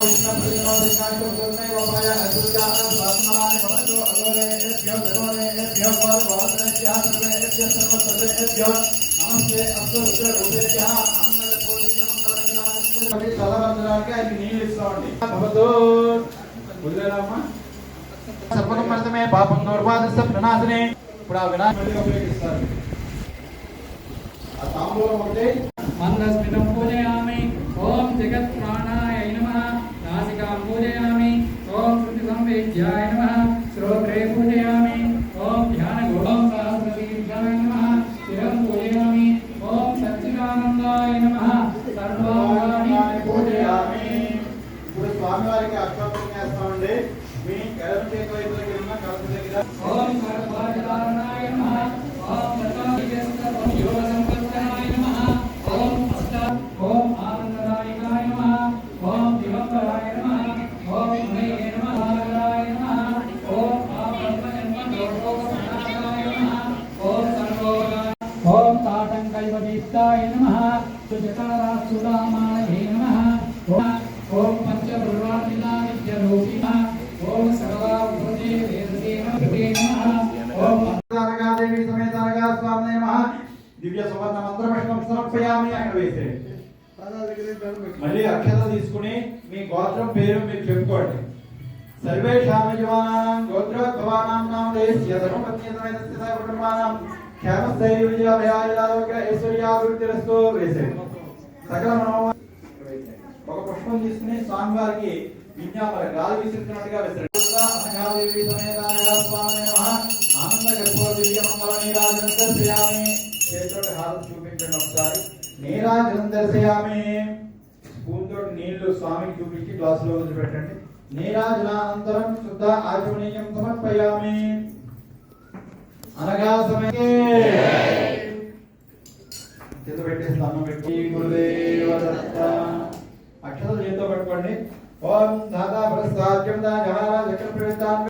నమస్తే ఆయనకి నీళ్ళు ఇస్తామండి భవతో పాపం దౌర్బాధస్య ప్రణాశనే ఇప్పుడు ఆ వినాయకుడిగా ఉపయోగిస్తారు ఆ తాంబూలం ఒకటి మందస్మితం నమః శ్రోత్రే పూజయామి ఓం ధ్యాన ఓం సహస్రదీర్ఘాయ నమః శిరం పూజయామి ఓం సచ్చిదానందాయ నమః సర్వాణి పూజయామి ఇప్పుడు స్వామివారికి అక్షోత్రం చేస్తామండి మీ ఎడమ చేతి వైపు దగ్గర ఉన్న దగ్గర తాటంకైవదీప్తాయ నమః. సుజటారాసుదామాయ నమః. ఓం పంచభృవాదినా విద్యరూపిణః ఓం నమః. ఓం తారకాదేవి సమేతారకా స్వామి నమః. దివ్య సువర్ణ మంత్రపుష్పం సమర్పయామి అక్కడ వేసేయండి మళ్ళీ అక్షత తీసుకుని మీ గోత్రం పేరు మీరు చెప్పుకోండి. సర్వేషాం యజమానానాం గోత్రోద్భవానాం నామధేయస్య ధర్మపత్ని సమేతస్య సహ కుటుంబానాం క్షేమస్థైర్య సకల ఒక పుష్పం తీసుకుని స్వామివారికి విజ్ఞాపన గాలి విసిరినట్టుగా విసిరండి. అనఘాదేవి చూపించండి ఒకసారి. నీరాజనం దర్శయామి. స్పూన్ తోటి నీళ్ళు స్వామికి చూపించి గ్లాసులో వదిలిపెట్టండి. నీరాజనానంతరం శుద్ధ ఆచమనీయం సమర్పయామి. అనగా సమయే చేత పెట్టేసి అన్నం పెట్టి గురుదేవ దత్త. అక్షతలు చేతితో పట్టుకోండి. ఓం దాదా ప్రసాద్యం దా జహారా చక్ర ప్రవేశాన్